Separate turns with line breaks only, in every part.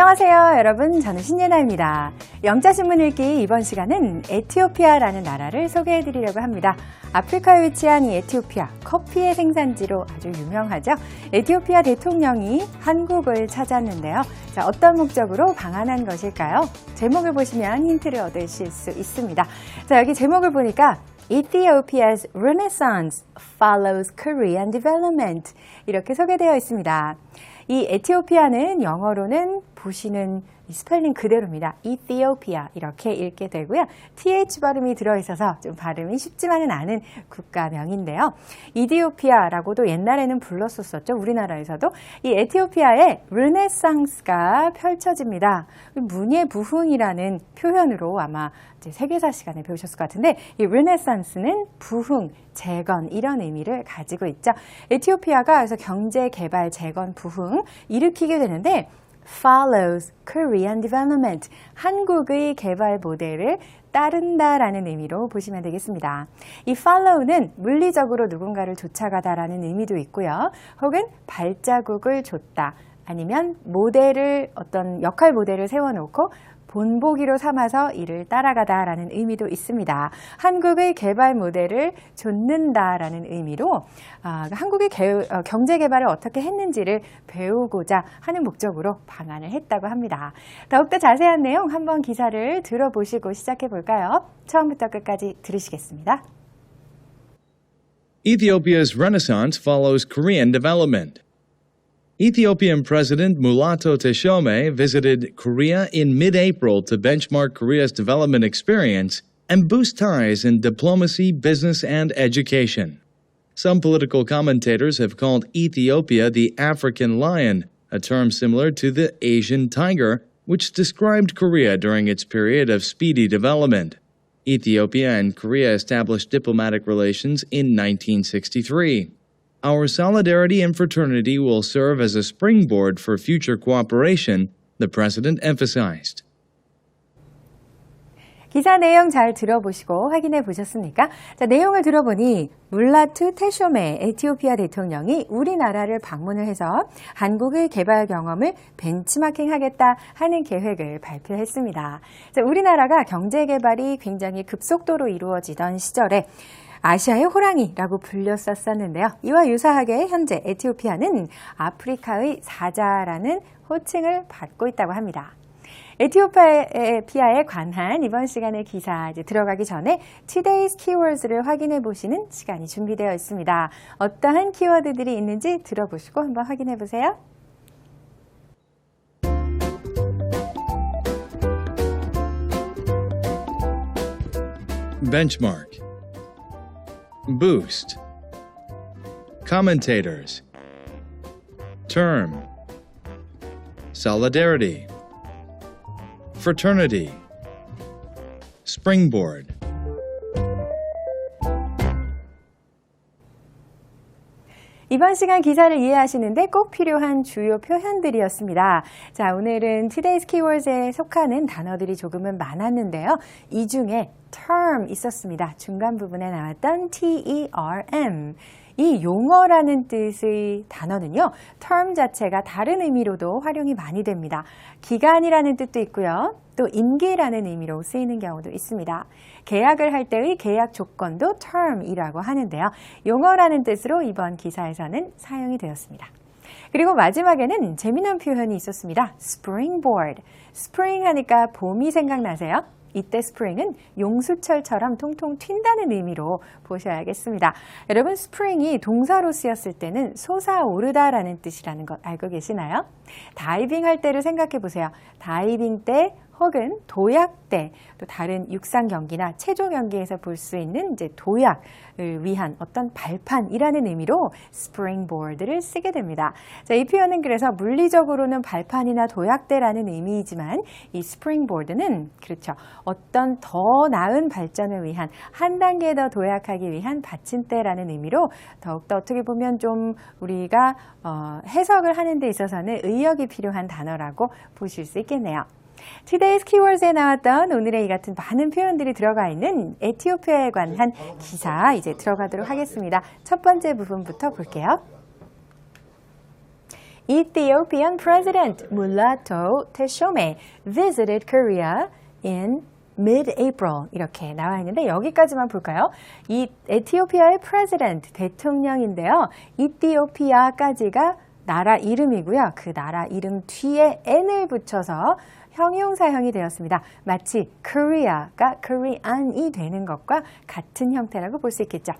안녕하세요, 여러분. 저는 신예나입니다. 영자신문 읽기 이번 시간은 에티오피아라는 나라를 소개해 드리려고 합니다. 아프리카에 위치한 이 에티오피아, 커피의 생산지로 아주 유명하죠. 에티오피아 대통령이 한국을 찾았는데요. 자, 어떤 목적으로 방한한 것일까요? 제목을 보시면 힌트를 얻으실 수 있습니다. 자, 여기 제목을 보니까 Ethiopia's Renaissance follows Korean development. 이렇게 소개되어 있습니다. 이 에티오피아는 영어로는 보시는 이 스펠링 그대로입니다. Ethiopia 이렇게 읽게 되고요. TH 발음이 들어있어서 좀 발음이 쉽지만은 않은 국가명인데요. 이디오피아라고도 옛날에는 불렀었었죠. 우리나라에서도. 이 에티오피아의 르네상스가 펼쳐집니다. 문예 부흥이라는 표현으로 아마 세계사 시간에 배우셨을 것 같은데 이 르네상스는 부흥, 재건 이런 의미를 가지고 있죠. 에티오피아가 그래서 경제 개발, 재건, 부흥 일으키게 되는데 follows Korean development. 한국의 개발 모델을 따른다라는 의미로 보시면 되겠습니다. 이 follow는 물리적으로 누군가를 쫓아가다라는 의미도 있고요. 혹은 발자국을 줬다. 아니면 모델을 어떤 역할 모델을 세워놓고 본보기로 삼아서 이를 따라가다라는 의미도 있습니다. 한국의 개발 모델을 좇는다라는 의미로 아, 한국의 개, 어, 경제 개발을 어떻게 했는지를 배우고자 하는 목적으로 방한을 했다고 합니다. 더욱더 자세한 내용 한번 기사를 들어보시고 시작해 볼까요? 처음부터 끝까지 들으시겠습니다.
Ethiopia's renaissance follows Korean development. Ethiopian President Mulatto Teshome visited Korea in mid April to benchmark Korea's development experience and boost ties in diplomacy, business, and education. Some political commentators have called Ethiopia the African lion, a term similar to the Asian tiger, which described Korea during its period of speedy development. Ethiopia and Korea established diplomatic relations in 1963. Our solidarity and fraternity will serve as a springboard for future cooperation, the President emphasized.
기사 내용 잘 들어보시고 확인해 보셨습니까? 자, 내용을 들어보니 물라투 테쇼메 에티오피아 대통령이 우리나라를 방문을 해서 한국의 개발 경험을 벤치마킹 하겠다 하는 계획을 발표했습니다. 자, 우리나라가 경제 개발이 굉장히 급속도로 이루어지던 시절에 아시아의 호랑이라고 불렸었었는데요. 이와 유사하게 현재 에티오피아는 아프리카의 사자라는 호칭을 받고 있다고 합니다. 에티오피아에 관한 이번 시간의 기사 이제 들어가기 전에 Today's Keywords를 확인해 보시는 시간이 준비되어 있습니다. 어떠한 키워드들이 있는지 들어보시고 한번 확인해 보세요.
Benchmark. Boost. Commentators. Term. Solidarity. Fraternity. Springboard.
이번 시간 기사를 이해하시는데 꼭 필요한 주요 표현들이었습니다. 자, 오늘은 Today's Keywords에 속하는 단어들이 조금은 많았는데요. 이 중에 term 있었습니다. 중간 부분에 나왔던 T-E-R-M. 이 용어라는 뜻의 단어는요, term 자체가 다른 의미로도 활용이 많이 됩니다. 기간이라는 뜻도 있고요. 또 임기라는 의미로 쓰이는 경우도 있습니다. 계약을 할 때의 계약 조건도 term이라고 하는데요. 용어라는 뜻으로 이번 기사에서는 사용이 되었습니다. 그리고 마지막에는 재미난 표현이 있었습니다. springboard. spring 하니까 봄이 생각나세요? 이때 스프링은 용수철처럼 통통 튄다는 의미로 보셔야겠습니다. 여러분 스프링이 동사로 쓰였을 때는 솟아오르다라는 뜻이라는 것 알고 계시나요? 다이빙 할 때를 생각해 보세요. 다이빙 때 혹은 도약 때, 또 다른 육상 경기나 체조 경기에서 볼 수 있는 이제 도약을 위한 어떤 발판이라는 의미로 springboard를 쓰게 됩니다. 자, 이 표현은 그래서 물리적으로는 발판이나 도약대라는 의미이지만 이 springboard는 그렇죠. 어떤 더 나은 발전을 위한 한 단계 더 도약하기 위한 받침대라는 의미로 더욱더 어떻게 보면 좀 우리가 어, 해석을 하는 데 있어서는 의역이 필요한 단어라고 보실 수 있겠네요. Today's Keywords에 나왔던 오늘의 이 같은 많은 표현들이 들어가 있는 에티오피아에 관한 기사 이제 들어가도록 하겠습니다. 첫 번째 부분부터 볼게요. Ethiopian President Mulatto Teshome visited Korea in mid-April 이렇게 나와 있는데 여기까지만 볼까요? 이 에티오피아의 president 대통령인데요. 이티오피아까지가 나라 이름이고요. 그 나라 이름 뒤에 n을 붙여서 형용사형이 되었습니다. 마치 Korea가 Korean이 되는 것과 같은 형태라고 볼 수 있겠죠.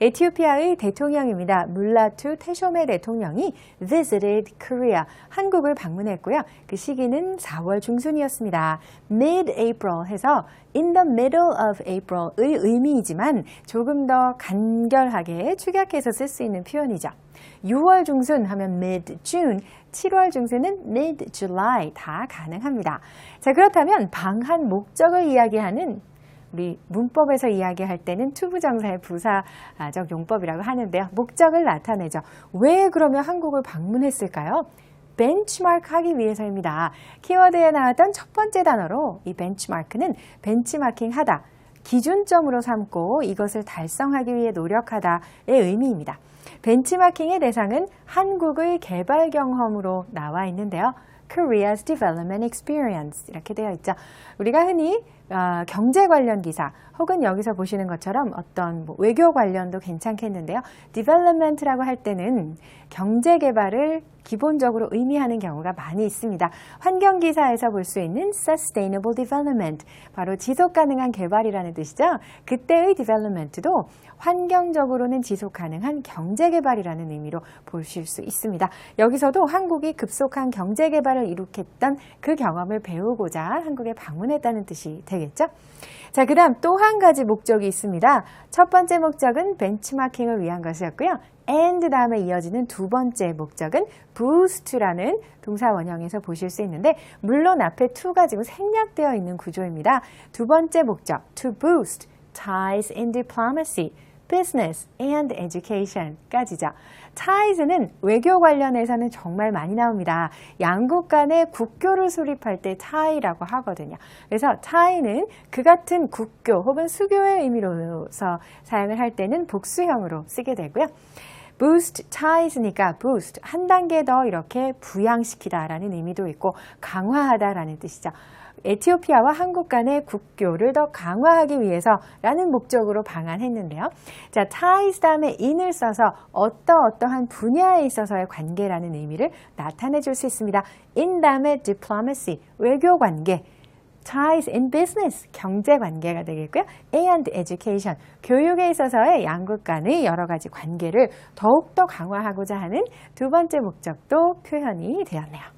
에티오피아의 대통령입니다. 물라투 테쇼메 대통령이 visited Korea, 한국을 방문했고요. 그 시기는 4월 중순이었습니다. mid-April 해서 in the middle of April의 의미이지만 조금 더 간결하게 축약해서 쓸 수 있는 표현이죠. 6월 중순 하면 mid-June, 7월 중순은 mid-July 다 가능합니다. 자, 그렇다면 방한 목적을 이야기하는 우리 문법에서 이야기할 때는 투부정사의 부사적 용법이라고 하는데요. 목적을 나타내죠. 왜 그러면 한국을 방문했을까요? 벤치마크 하기 위해서입니다. 키워드에 나왔던 첫 번째 단어로 이 벤치마크는 벤치마킹 하다, 기준점으로 삼고 이것을 달성하기 위해 노력하다의 의미입니다. 벤치마킹의 대상은 한국의 개발 경험으로 나와 있는데요. Korea's Development Experience 이렇게 되어 있죠. 우리가 흔히 어, 경제 관련 기사 혹은 여기서 보시는 것처럼 어떤 뭐 외교 관련도 괜찮겠는데요. Development라고 할 때는 경제 개발을 기본적으로 의미하는 경우가 많이 있습니다. 환경 기사에서 볼 수 있는 Sustainable Development 바로 지속 가능한 개발이라는 뜻이죠. 그때의 Development도 환경적으로는 지속 가능한 경제 개발이라는 의미로 보실 수 있습니다. 여기서도 한국이 급속한 경제 개발을 이룩했던 그 경험을 배우고자 한국에 방문했다는 뜻이 되겠 죠. 자, 그 다음 또 한 가지 목적이 있습니다. 첫 번째 목적은 벤치마킹을 위한 것이었고요. and 다음에 이어지는 두 번째 목적은 boost라는 동사 원형에서 보실 수 있는데 물론 앞에 to가 지금 생략되어 있는 구조입니다. 두 번째 목적 to boost ties in diplomacy business and education까지죠. ties는 외교 관련해서는 정말 많이 나옵니다. 양국 간의 국교를 수립할 때 tie라고 하거든요. 그래서 tie는 그 같은 국교 혹은 수교의 의미로서 사용을 할 때는 복수형으로 쓰게 되고요. boost ties니까 boost 한 단계 더 이렇게 부양시키다라는 의미도 있고 강화하다라는 뜻이죠. 에티오피아와 한국 간의 국교를 더 강화하기 위해서라는 목적으로 방한했는데요. 자, ties 다음에 in을 써서 어떠 어떠한 분야에 있어서의 관계라는 의미를 나타내 줄 수 있습니다. in 다음에 diplomacy, 외교 관계, ties in business, 경제 관계가 되겠고요. and education, 교육에 있어서의 양국 간의 여러 가지 관계를 더욱더 강화하고자 하는 두 번째 목적도 표현이 되었네요.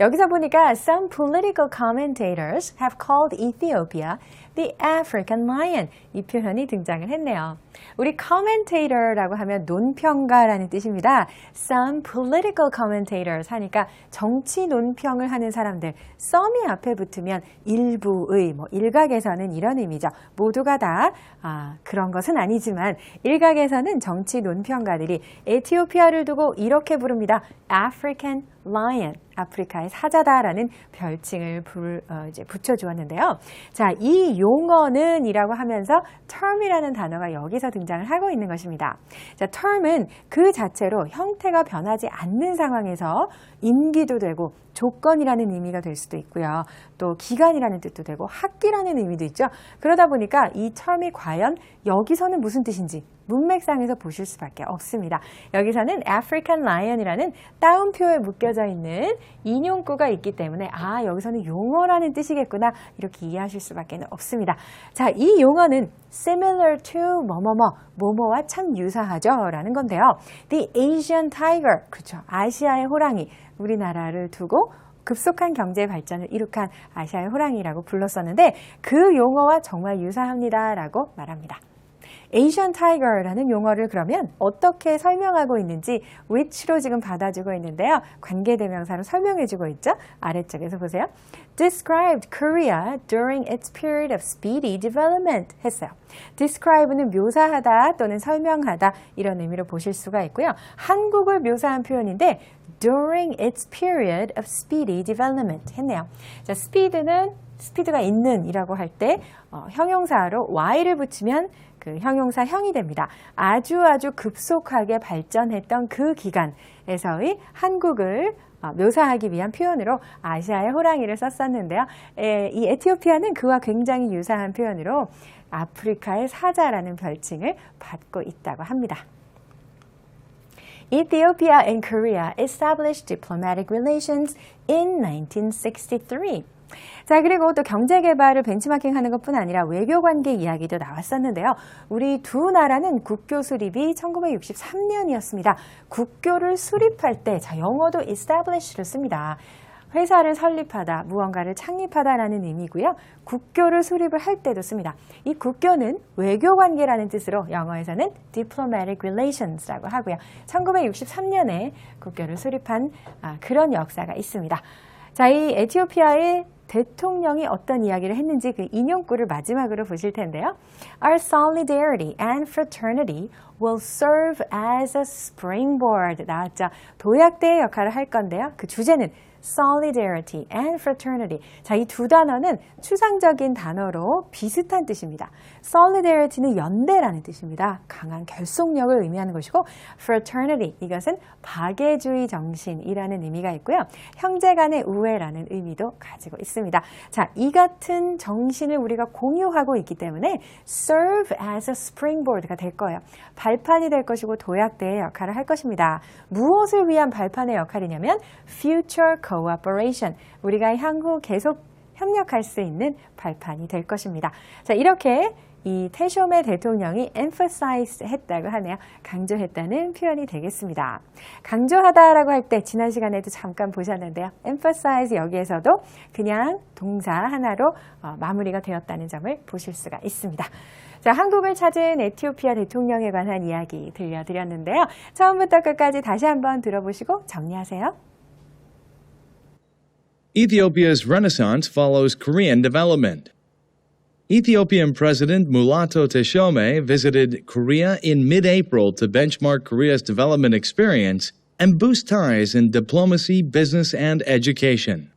여기서 보니까 some political commentators have called Ethiopia the African lion. 이 표현이 등장을 했네요. 우리 commentator라고 하면 논평가라는 뜻입니다. Some political commentators 하니까 정치 논평을 하는 사람들. some이 앞에 붙으면 일부의, 뭐 일각에서는 이런 의미죠. 모두가 다 아, 그런 것은 아니지만 일각에서는 정치 논평가들이 에티오피아를 두고 이렇게 부릅니다. African lion. 아프리카의 사자다라는 별칭을 불, 어, 이제 붙여주었는데요. 자, 이 용어는 이라고 하면서 term이라는 단어가 여기서 등장을 하고 있는 것입니다. 자, term은 그 자체로 형태가 변하지 않는 상황에서 임기도 되고 조건이라는 의미가 될 수도 있고요. 또 기간이라는 뜻도 되고 학기라는 의미도 있죠. 그러다 보니까 이 term이 과연 여기서는 무슨 뜻인지 문맥상에서 보실 수밖에 없습니다. 여기서는 African Lion이라는 따옴표에 묶여져 있는 인용구가 있기 때문에 아 여기서는 용어라는 뜻이겠구나 이렇게 이해하실 수밖에 없습니다. 자, 이 용어는 similar to 뭐뭐뭐 뭐뭐와 참 유사하죠 라는 건데요. The Asian Tiger 그렇죠. 아시아의 호랑이 우리나라를 두고 급속한 경제 발전을 이룩한 아시아의 호랑이라고 불렀었는데 그 용어와 정말 유사합니다라고 말합니다. Asian Tiger라는 용어를 그러면 어떻게 설명하고 있는지 which로 지금 받아주고 있는데요. 관계대명사로 설명해주고 있죠. 아래쪽에서 보세요. Described Korea during its period of speedy development 했어요. Describe는 묘사하다 또는 설명하다 이런 의미로 보실 수가 있고요. 한국을 묘사한 표현인데 during its period of speedy development 했네요. 자, speed는 스피드가 있는 이라고 할때 어, 형용사로 y를 붙이면 그 형용사 형이 됩니다. 아주 아주 급속하게 발전했던 그 기간에서의 한국을 어, 묘사하기 위한 표현으로 아시아의 호랑이를 썼었는데요. 에, 이 에티오피아는 그와 굉장히 유사한 표현으로 아프리카의 사자라는 별칭을 받고 있다고 합니다. Ethiopia and Korea established diplomatic relations in 1963. 자, 그리고 또 경제 개발을 벤치마킹 하는 것뿐 아니라 외교 관계 이야기도 나왔었는데요. 우리 두 나라는 국교 수립이 1963년이었습니다. 국교를 수립할 때, 자, 영어도 establish를 씁니다. 회사를 설립하다, 무언가를 창립하다라는 의미고요. 국교를 수립을 할 때도 씁니다. 이 국교는 외교 관계라는 뜻으로 영어에서는 diplomatic relations라고 하고요. 1963년에 국교를 수립한 아, 그런 역사가 있습니다. 자, 이 에티오피아의 대통령이 어떤 이야기를 했는지 그 인용구를 마지막으로 보실 텐데요. Our solidarity and fraternity will serve as a springboard. 나왔죠. 도약대의 역할을 할 건데요. 그 주제는 solidarity and fraternity. 자, 이 두 단어는 추상적인 단어로 비슷한 뜻입니다. solidarity는 연대라는 뜻입니다. 강한 결속력을 의미하는 것이고 fraternity 이것은 박애주의 정신이라는 의미가 있고요. 형제 간의 우애라는 의미도 가지고 있습니다. 자, 이 같은 정신을 우리가 공유하고 있기 때문에 serve as a springboard가 될 거예요. 발판이 될 것이고 도약대의 역할을 할 것입니다. 무엇을 위한 발판의 역할이냐면 future cooperation. 우리가 향후 계속 협력할 수 있는 발판이 될 것입니다. 자, 이렇게 이 태쇼메 대통령이 emphasize 했다고 하네요. 강조했다는 표현이 되겠습니다. 강조하다라고 할 때 지난 시간에도 잠깐 보셨는데요. emphasize 여기에서도 그냥 동사 하나로 어, 마무리가 되었다는 점을 보실 수가 있습니다. 자, 한국을 찾은 에티오피아 대통령에 관한 이야기 들려드렸는데요. 처음부터 끝까지 다시 한번 들어보시고 정리하세요.
Ethiopia's renaissance follows Korean development. Ethiopian President Mulatto Teshome visited Korea in mid April to benchmark Korea's development experience and boost ties in diplomacy, business, and education.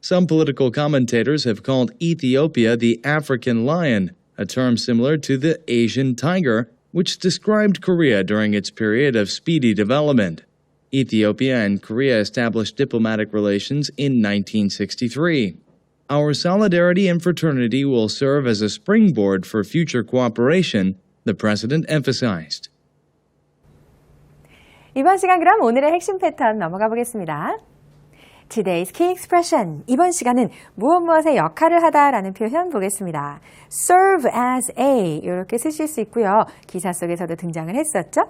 Some political commentators have called Ethiopia the African lion, a term similar to the Asian tiger, which described Korea during its period of speedy development. Ethiopia and Korea established diplomatic relations in 1963. Our solidarity and fraternity will serve as a springboard for future cooperation, the president emphasized.
이번 시간 그럼 오늘의 핵심 패턴 넘어가 보겠습니다. Today's key expression. 이번 시간은 무엇 무엇의 역할을 하다라는 표현 보겠습니다. serve as a 이렇게 쓰실 수 있고요. 기사 속에서도 등장을 했었죠.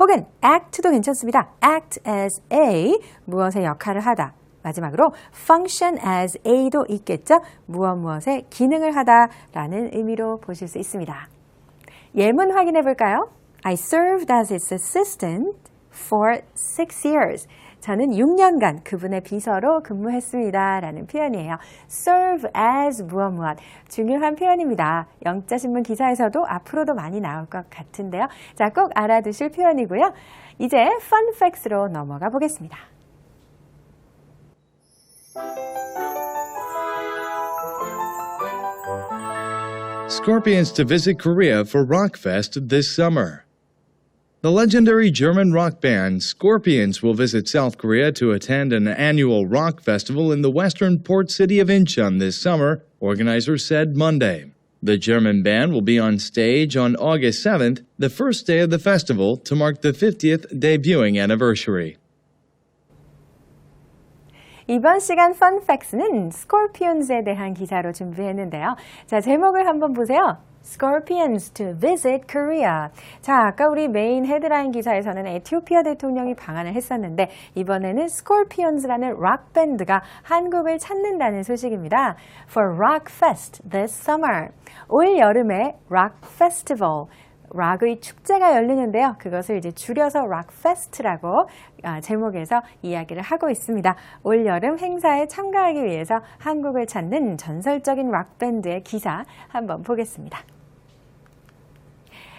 혹은 act도 괜찮습니다. act as a 무엇의 역할을 하다. 마지막으로 function as a도 있겠죠. 무엇 무엇의 기능을 하다라는 의미로 보실 수 있습니다. 예문 확인해 볼까요? I served as its assistant for six years. 저는 6년간 그분의 비서로 근무했습니다. 라는 표현이에요. serve as 무엇 무엇. 중요한 표현입니다. 영자신문 기사에서도 앞으로도 많이 나올 것 같은데요. 자, 꼭 알아두실 표현이고요. 이제 fun facts로 넘어가 보겠습니다.
Scorpions to visit Korea for Rockfest this summer. The legendary German rock band Scorpions will visit South Korea to attend an annual rock festival in the western port city of Incheon this summer, organizers said Monday. The German band will be on stage on August 7th, the first day of the festival, to mark the 50th debuting anniversary.
이번 시간 펀팩스는 스콜피온즈에 대한 기사로 준비했는데요. 자, 제목을 한번 보세요. Scorpions to visit Korea. 자, 아까 우리 메인 헤드라인 기사에서는 에티오피아 대통령이 방한을 했었는데 이번에는 Scorpions라는 락 밴드가 한국을 찾는다는 소식입니다. For Rock Fest this summer. 올 여름에 Rock Festival 락의 축제가 열리는데요. 그것을 이제 줄여서 락 페스트라고 아, 제목에서 이야기를 하고 있습니다. 올 여름 행사에 참가하기 위해서 한국을 찾는 전설적인 락 밴드의 기사 한번 보겠습니다.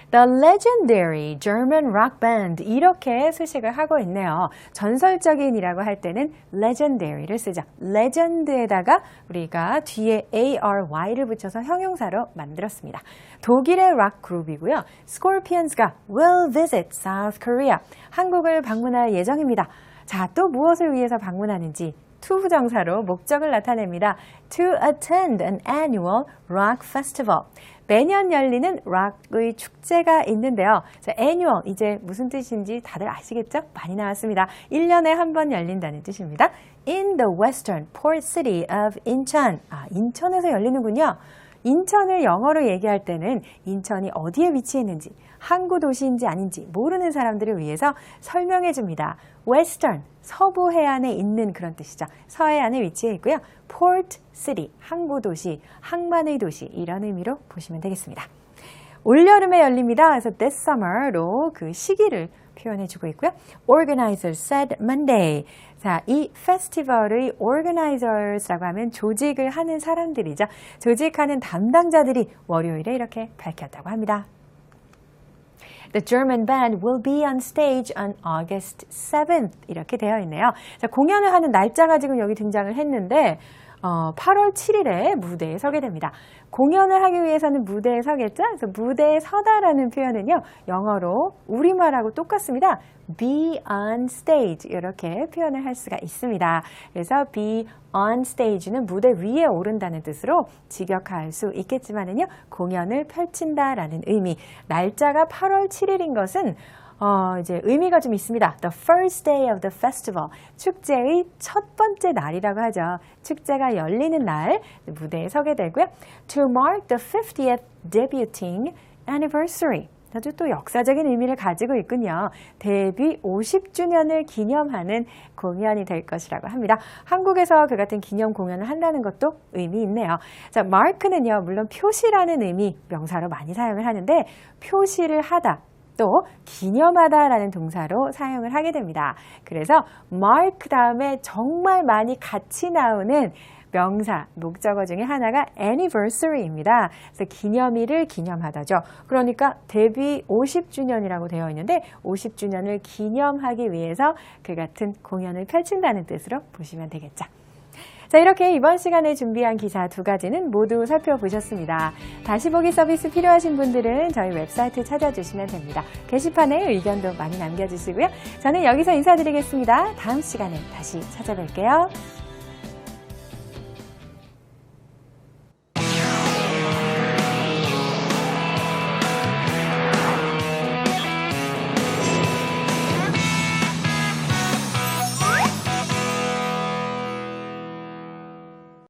The legendary German rock band 이렇게 수식을 하고 있네요. 전설적인이라고 할 때는 legendary를 쓰죠. legend에다가 우리가 뒤에 ary를 붙여서 형용사로 만들었습니다. 독일의 락 그룹이고요. Scorpions가 will visit South Korea. 한국을 방문할 예정입니다. 자, 또 무엇을 위해서 방문하는지 to 부정사로 목적을 나타냅니다. To attend an annual rock festival. 매년 열리는 락의 축제가 있는데요. 자, annual 이제 무슨 뜻인지 다들 아시겠죠? 많이 나왔습니다. 1년에 한 번 열린다는 뜻입니다. In the western port city of 인천. 아, 인천에서 열리는군요. 인천을 영어로 얘기할 때는 인천이 어디에 위치했는지, 항구 도시인지 아닌지 모르는 사람들을 위해서 설명해 줍니다. Western, 서부 해안에 있는 그런 뜻이죠. 서해안에 위치해 있고요. Port City, 항구 도시, 항만의 도시 이런 의미로 보시면 되겠습니다. 올여름에 열립니다. 그래서 this summer로 그 시기를 표현해 주고 있고요. Organizers said Monday. 자, 이 페스티벌의 organizers라고 하면 조직을 하는 사람들이죠. 조직하는 담당자들이 월요일에 이렇게 밝혔다고 합니다. The German band will be on stage on August 7th. 이렇게 되어 있네요. 자, 공연을 하는 날짜가 지금 여기 등장을 했는데, 어, 8월 7일에 무대에 서게 됩니다. 공연을 하기 위해서는 무대에 서겠죠? 그래서 무대에 서다라는 표현은요, 영어로 우리말하고 똑같습니다. be on stage. 이렇게 표현을 할 수가 있습니다. 그래서 be on stage는 무대 위에 오른다는 뜻으로 직역할 수 있겠지만은요, 공연을 펼친다라는 의미. 날짜가 8월 7일인 것은 어, 이제 의미가 좀 있습니다. The first day of the festival. 축제의 첫 번째 날이라고 하죠. 축제가 열리는 날 무대에 서게 되고요. To mark the 50th debuting anniversary. 아주 또 역사적인 의미를 가지고 있군요. 데뷔 50주년을 기념하는 공연이 될 것이라고 합니다. 한국에서 그 같은 기념 공연을 한다는 것도 의미 있네요. 자, mark는요, 물론 표시라는 의미, 명사로 많이 사용을 하는데, 표시를 하다, 또 기념하다라는 동사로 사용을 하게 됩니다. 그래서 mark 다음에 정말 많이 같이 나오는 명사, 목적어 중에 하나가 anniversary입니다. 그래서 기념일을 기념하다죠. 그러니까 데뷔 50주년이라고 되어 있는데 50주년을 기념하기 위해서 그 같은 공연을 펼친다는 뜻으로 보시면 되겠죠. 자, 이렇게 이번 시간에 준비한 기사 두 가지는 모두 살펴보셨습니다. 다시 보기 서비스 필요하신 분들은 저희 웹사이트 찾아주시면 됩니다. 게시판에 의견도 많이 남겨주시고요. 저는 여기서 인사드리겠습니다. 다음 시간에 다시 찾아뵐게요.